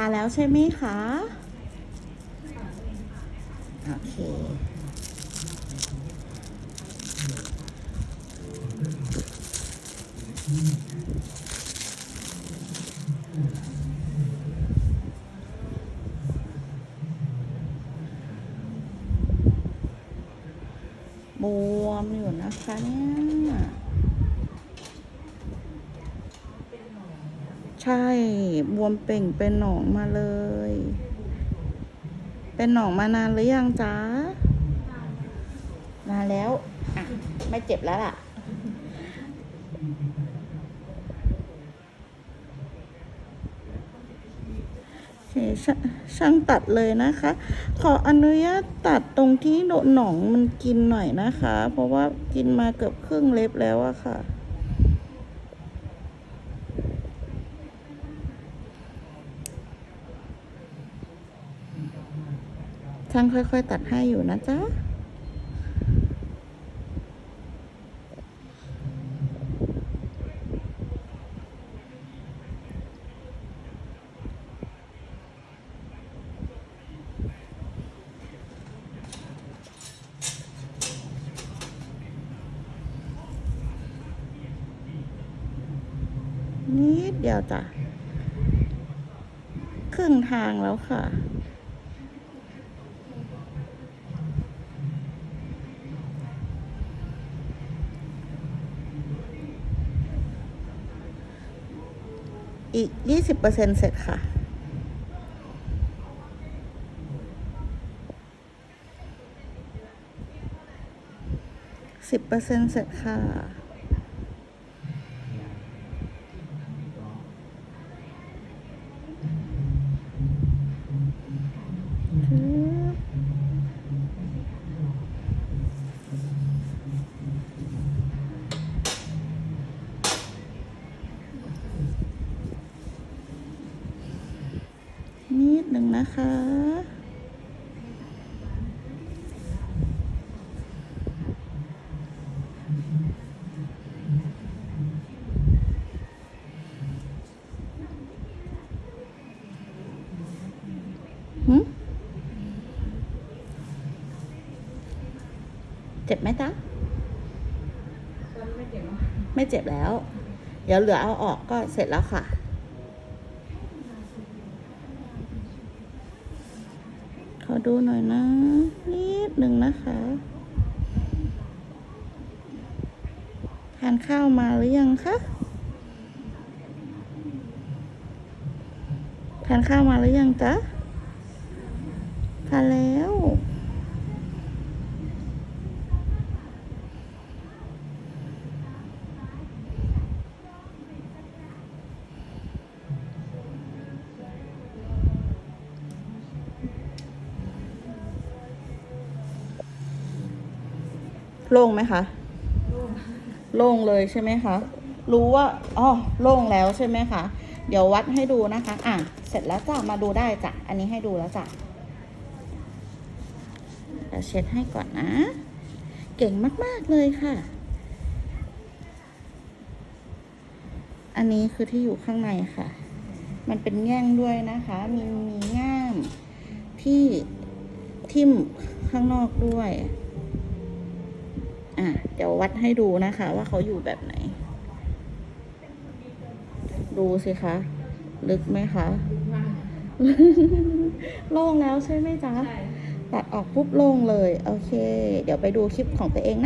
าแล้วใช่ไหมคะ โอเค บวมอยู่นะคะเนี่ย ใช่ บวมเป่งเป็นหนองมาเลย เป็นหนองมานานหรือยังจ๊ะนานแล้วอะไม่เจ็บแล้วล่ะโอเคชช่างตัดเลยนะคะ ขออนุญาตตัดตรงที่โดนหนองมันกินหน่อยนะคะ เพราะว่ากินมาเกือบครึ่งเล็บแล้วอะค่ะ ช่างค่อย ๆ ตัดให้อยู่นะจ๊ะนิดเดียวจ้ะ ครึ่งทางแล้วค่ะ อีกยี่สิบเปอร์เซ็นเสร็จค่ะ สิบเปอร์เซ็นเสร็จค่ะ หนึ่งนะคะ เจ็บไหมจ๊ะไม่เจ็บแล้ว เดี๋ยวเหลือเอาออกก็เสร็จแล้วค่ะ ขอ ดูหน่อยนะ นิดหนึ่งนะคะ ทานข้าวมาหรือยังคะ ทานข้าวมาหรือยังจ๊ะ ทานแล้ว โล่งไหมคะโล่งเลยใช่ไหมคะ รู้ว่าอ๋อโล่งแล้วใช่ไหมคะเดี๋ยววัดให้ดูนะคะ อะ เสร็จแล้วจ้ะ มาดูได้จ้ะ อันนี้ให้ดูแล้วจ้ะเดี๋ยวเช็ดให้ก่อนนะ เก่งมากๆเลยค่ะ อันนี้คือที่อยู่ข้างในค่ะ มันเป็นแง่งด้วยนะคะ มีมีง่ามที่ทิ่มข้างนอกด้วย อะเดี๋ยววัดให้ดูนะคะ ว่าเขาอยู่แบบไหน ดูสิคะ ลึกไหมคะมากโล่งแล้วใช่ไหมจ๊ะใช่ตัดออกปุ๊บโล่งเลย โอเค เดี๋ยวไปดูคลิปของตัวเองนะ